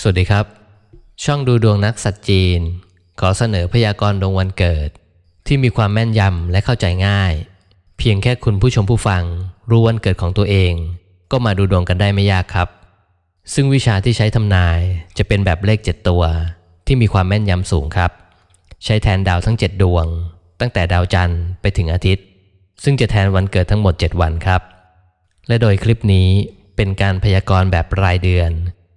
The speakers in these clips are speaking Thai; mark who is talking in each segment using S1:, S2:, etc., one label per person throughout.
S1: สวัสดีครับ ช่องดูดวงนักสัตว์จีน ขอเสนอพยากรณ์ดวงวันเกิด ที่มีความแม่นยำและเข้าใจง่าย เพียงแค่คุณผู้ชมผู้ฟัง รู้วันเกิดของตัวเอง ก็มาดูดวงกันได้ไม่ยากครับ ซึ่งวิชาที่ใช้ทำนายจะเป็นแบบเลข 7 ตัว ที่มีความแม่นยำสูงครับ ใช้แทนดาวทั้ง 7 ดวง ตั้งแต่ดาวจันทร์ไปถึงอาทิตย์ ซึ่งจะแทนวันเกิดทั้งหมด 7 วันครับ และโดยคลิปนี้เป็นการพยากรณ์แบบรายเดือน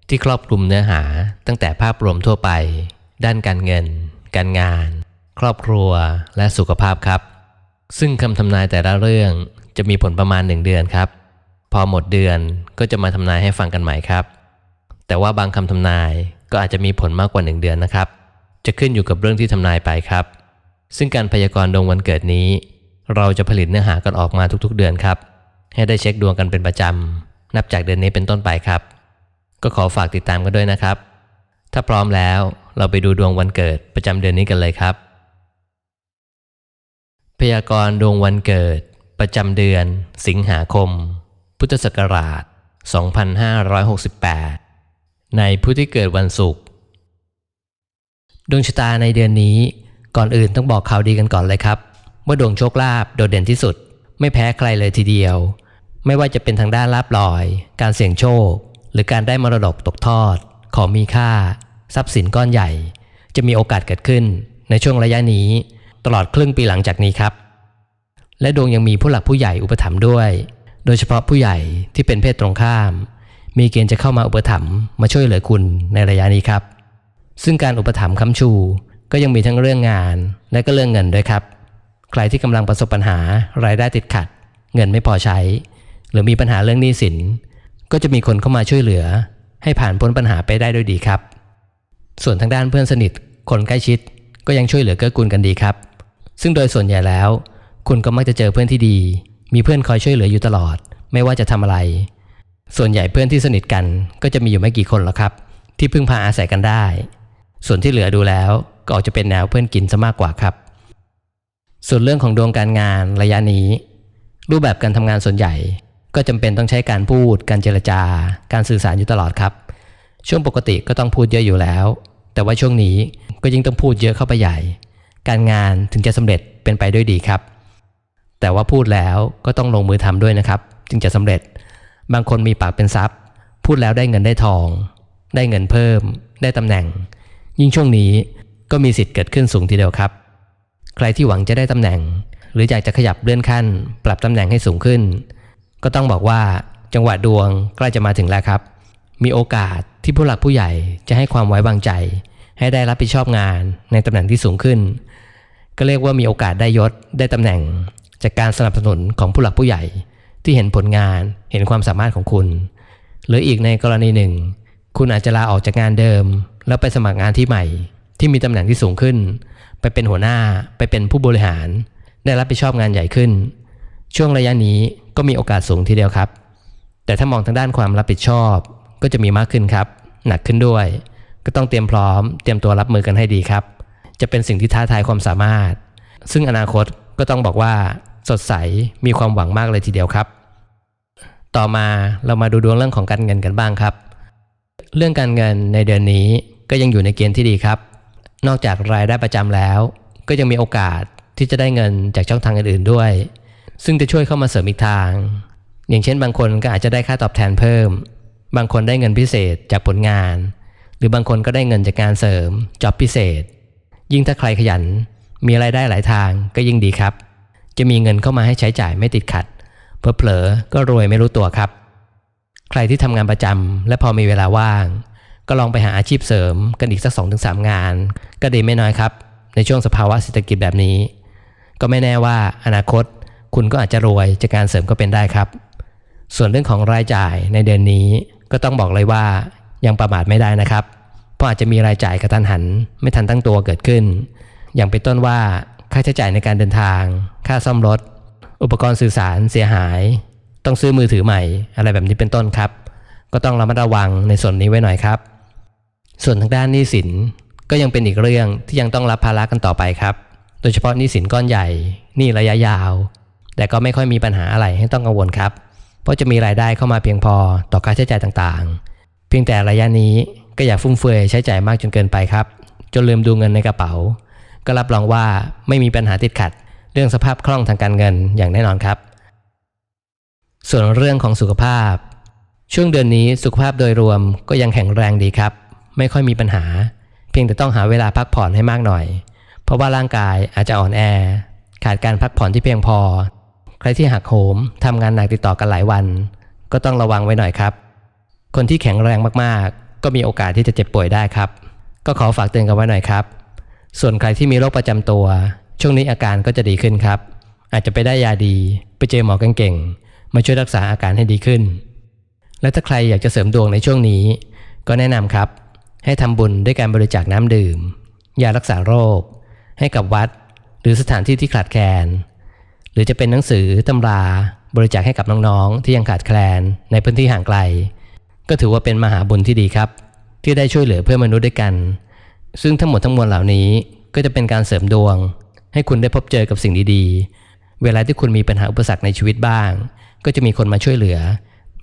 S1: ที่ครอบคลุมเนื้อหาตั้งแต่ภาพรวมทั่วไป ด้านการเงิน การงาน ครอบครัวและสุขภาพครับ ซึ่งคำทำนายแต่ละเรื่องจะมีผลประมาณ1เดือนครับ พอหมดเดือนก็จะมาทำนายให้ฟังกันใหม่ครับ แต่ว่าบางคำทำนายก็อาจจะมีผลมากกว่า1เดือนนะครับ จะขึ้นอยู่กับเรื่องที่ทำนายไปครับ ซึ่งการพยากรณ์ดวงวันเกิดนี้ เราจะผลิตเนื้อหากันออกมาทุกๆ เดือนครับ ให้ได้เช็คดวงกันเป็นประจำนับจากเดือนนี้เป็นต้นไปครับ ก็ขอฝากติดตามกันด้วยนะครับ ถ้าพร้อมแล้วเราไปดูดวงวันเกิดประจำเดือนนี้กันเลยครับ พยากรณ์ดวงวันเกิด ประจำเดือน สิงหาคม พุทธศักราช 2568 ในผู้ที่เกิดวันศุกร์ดวงชะตาในเดือนนี้ก่อนอื่นต้องบอกข่าวดีกันก่อนเลยครับว่าดวงโชคลาภโดดเด่นที่สุด ไม่แพ้ใครเลยทีเดียว ไม่ว่าจะเป็นทางด้านลาบลอย การเสี่ยงโชค หรือการได้มรดกตกทอด ของมีค่า ทรัพย์สินก้อนใหญ่ จะมีโอกาสเกิดขึ้นในช่วงระยะนี้ ตลอดครึ่งปีหลังจากนี้ครับ และดวงยังมีผู้หลักผู้ใหญ่อุปถัมภ์ด้วย โดยเฉพาะผู้ใหญ่ที่เป็นเพศตรงข้าม มีเกณฑ์จะเข้ามาอุปถัมภ์มาช่วยเหลือคุณในระยะนี้ครับ ซึ่งการอุปถัมภ์ค้ำชูก็ยังมีทั้งเรื่องงานและก็เรื่องเงินด้วยครับ ใครที่กำลังประสบปัญหารายได้ติดขัด เงินไม่พอใช้ หรือมีปัญหาเรื่องหนี้สิน ก็จะมีคนเข้ามาช่วยเหลือ ให้ผ่านพ้นปัญหาไปได้ด้วยดีครับ ส่วนทางด้านเพื่อนสนิท คนใกล้ชิด ก็ยังช่วยเหลือเกื้อกูลกันดีครับ ซึ่งโดยส่วนใหญ่แล้ว คุณก็มักจะเจอเพื่อนที่ดี มีเพื่อนคอยช่วยเหลืออยู่ตลอด ไม่ว่าจะทำอะไร ส่วนใหญ่เพื่อนที่สนิทกันก็จะมีอยู่ไม่กี่คนหรอกครับ ที่พึ่งพาอาศัยกันได้ ส่วนที่เหลือดูแล้วก็ออกจะเป็นแนวเพื่อนกินซะมากกว่าครับ ส่วนเรื่องของดวงการงานระยะนี้ รูปแบบการทำงานส่วนใหญ่ ก็จำเป็นต้องใช้การพูด การเจรจา การสื่อสารอยู่ตลอดครับ ช่วงปกติก็ต้องพูดเยอะอยู่แล้ว แต่ว่าช่วงนี้ก็ยิ่งต้องพูดเยอะเข้าไปใหญ่ การงานถึงจะสำเร็จเป็นไปด้วยดีครับ แต่ว่าพูดแล้วก็ต้องลงมือทำด้วยนะครับ จึงจะสำเร็จ บางคนมีปากเป็นทรัพย์ พูดแล้วได้เงินได้ทอง ได้เงินเพิ่ม ได้ตำแหน่ง ยิ่งช่วงนี้ก็มีสิทธิ์เกิดขึ้นสูงทีเดียวครับ ใครที่หวังจะได้ตำแหน่ง หรืออยากจะขยับเลื่อนขั้น ปรับตำแหน่งให้สูงขึ้น ก็ต้องบอกว่าจังหวะดวงใกล้จะมาถึงแล้วครับ มีโอกาสที่ผู้หลักผู้ใหญ่จะให้ความไว้วางใจ ให้ได้รับผิดชอบงานในตำแหน่งที่สูงขึ้น ก็เรียกว่ามีโอกาสได้ยศได้ตำแหน่ง จากการสนับสนุนของผู้หลักผู้ใหญ่ ที่เห็นผลงานเห็นความสามารถของคุณ หรืออีกในกรณีหนึ่ง คุณอาจจะลาออกจากงานเดิม แล้วไปสมัครงานที่ใหม่ ที่มีตำแหน่งที่สูงขึ้น ไปเป็นหัวหน้าไปเป็นผู้บริหาร ได้รับผิดชอบงานใหญ่ขึ้น ช่วงระยะนี้ ก็มีโอกาสสูงทีเดียวครับ แต่ถ้ามองทางด้านความรับผิดชอบ ก็จะมีมากขึ้นครับ หนักขึ้นด้วย ก็ต้องเตรียมพร้อม เตรียมตัวรับมือกันให้ดีครับ จะเป็นสิ่งที่ท้าทายความสามารถ ซึ่งอนาคตก็ต้องบอกว่า สดใสมีความหวังมากเลยทีเดียวครับ ต่อมาเรามาดูดวงเรื่องของการเงินกันบ้างครับ เรื่องการเงินในเดือนนี้ก็ยังอยู่ในเกณฑ์ที่ดีครับ นอกจากรายได้ประจำแล้ว ก็ยังมีโอกาสที่จะได้เงินจากช่องทางอื่นๆด้วย ซึ่งจะช่วยเข้ามาเสริมอีกทาง อย่างเช่นบางคนก็อาจจะได้ค่าตอบแทนเพิ่ม บางคนได้เงินพิเศษจากผลงาน หรือบางคนก็ได้เงินจากการเสริมจ็อบพิเศษ ยิ่งถ้าใครขยัน มีรายได้หลายทางก็ยิ่งดีครับ จะมีเงินเข้ามาให้ใช้จ่ายไม่ติดขัดเผลอๆก็รวยไม่รู้ตัวครับ ใครที่ทำงานประจำและพอมีเวลาว่าง ก็ลองไปหาอาชีพเสริมกันอีกสักสองถึงสามงาน ก็ดีไม่น้อยครับ ในช่วงสภาวะเศรษฐกิจแบบนี้ ก็ไม่แน่ว่าอนาคต คุณก็อาจจะรวยจากการเสริมก็เป็นได้ครับ ส่วนเรื่องของรายจ่ายในเดือนนี้ก็ต้องบอกเลยว่ายังประมาทไม่ได้นะครับ เพราะอาจจะมีรายจ่ายกระทันหัน ไม่ทันตั้งตัวเกิดขึ้น อย่างเป็นต้นว่าค่าใช้จ่ายในการเดินทาง ค่าซ่อมรถ อุปกรณ์สื่อสารเสียหาย ต้องซื้อมือถือใหม่ อะไรแบบนี้เป็นต้นครับ ก็ต้องระมัดระวังในส่วนนี้ไว้หน่อยครับ ส่วนทางด้านหนี้สินก็ยังเป็นอีกเรื่องที่ยังต้องรับภาระกันต่อไปครับ โดยเฉพาะหนี้สินก้อนใหญ่หนี้ระยะยาว แต่ก็ไม่ค่อยมีปัญหาอะไรให้ต้องกังวลครับ เพราะจะมีรายได้เข้ามาเพียงพอต่อค่าใช้จ่ายต่างๆ เพียงแต่ระยะนี้ก็อย่าฟุ่มเฟือยใช้จ่ายมากจนเกินไปครับ จนลืมดูเงินในกระเป๋า ก็รับรองว่าไม่มีปัญหาติดขัด เรื่องสภาพคล่องทางการเงินอย่างแน่นอนครับ ส่วนเรื่องของสุขภาพ ช่วงเดือนนี้สุขภาพโดยรวมก็ยังแข็งแรงดีครับ ไม่ค่อยมีปัญหา เพียงแต่ต้องหาเวลาพักผ่อนให้มากหน่อย เพราะว่าร่างกายอาจจะอ่อนแอ ขาดการพักผ่อนที่เพียงพอ รที่หักโหมทำงานหนักติดต่อกันหลายวัน ก็ต้องระวังไว้หน่อยครับ คนที่แข็งแรงมากๆ ก็มีโอกาสที่จะเจ็บป่วยได้ครับ ก็ขอฝากเตือนกันไว้หน่อยครับ ส่วนใครที่มีโรคประจำตัว ช่วงนี้อาการก็จะดีขึ้นครับ อาจจะไปได้ยาดี ไปเจอหมอเก่งๆมาช่วยรักษาอาการให้ดีขึ้น และถ้าใครอยากจะเสริมดวงในช่วงนี้ ก็แนะนำครับ ให้ทำบุญด้วยการบริจาคน้ำดื่มยารักษาโรค ให้กับวัด หรือสถานที่ที่ขาดแคลน หรือจะเป็นหนังสือตำราบริจาคให้กับน้องๆ ที่ยังขาดแคลนในพื้นที่ห่างไกล ก็ถือว่าเป็นมหาบุญที่ดีครับ ที่ได้ช่วยเหลือเพื่อนมนุษย์ด้วยกัน ซึ่งทั้งหมดทั้งมวลเหล่านี้ก็จะเป็นการเสริมดวง ให้คุณได้พบเจอกับสิ่งดีๆ เวลาที่คุณมีปัญหาอุปสรรคในชีวิตบ้าง ก็จะมีคนมาช่วยเหลือ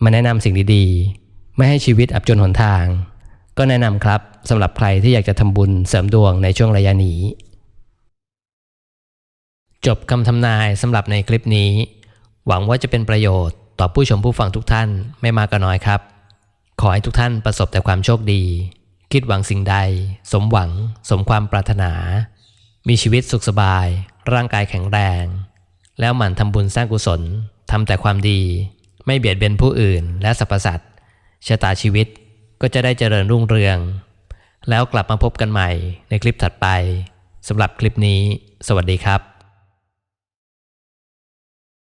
S1: มาแนะนำสิ่งดีๆ ไม่ให้ชีวิตอับจนหนทาง ก็แนะนำครับสำหรับใครที่อยากจะทำบุญเสริมดวงในช่วงระยะนี้ จบคำทำนายสำหรับในคลิปนี้ หวังว่าจะเป็นประโยชน์ต่อผู้ชมผู้ฟังทุกท่านไม่มากก็น้อยครับ ขอให้ทุกท่านประสบแต่ความโชคดี คิดหวังสิ่งใด สมหวัง สมความปรารถนา มีชีวิตสุขสบาย ร่างกายแข็งแรง แล้วหมั่นทำบุญสร้างกุศลทำแต่ความดี ไม่เบียดเบียนผู้อื่น และสรรพสัตว์ชะตาชีวิตก็จะได้เจริญรุ่งเรือง แล้วกลับมาพบกันใหม่ในคลิปถัดไปสำหรับคลิปนี้ สวัสดีครับ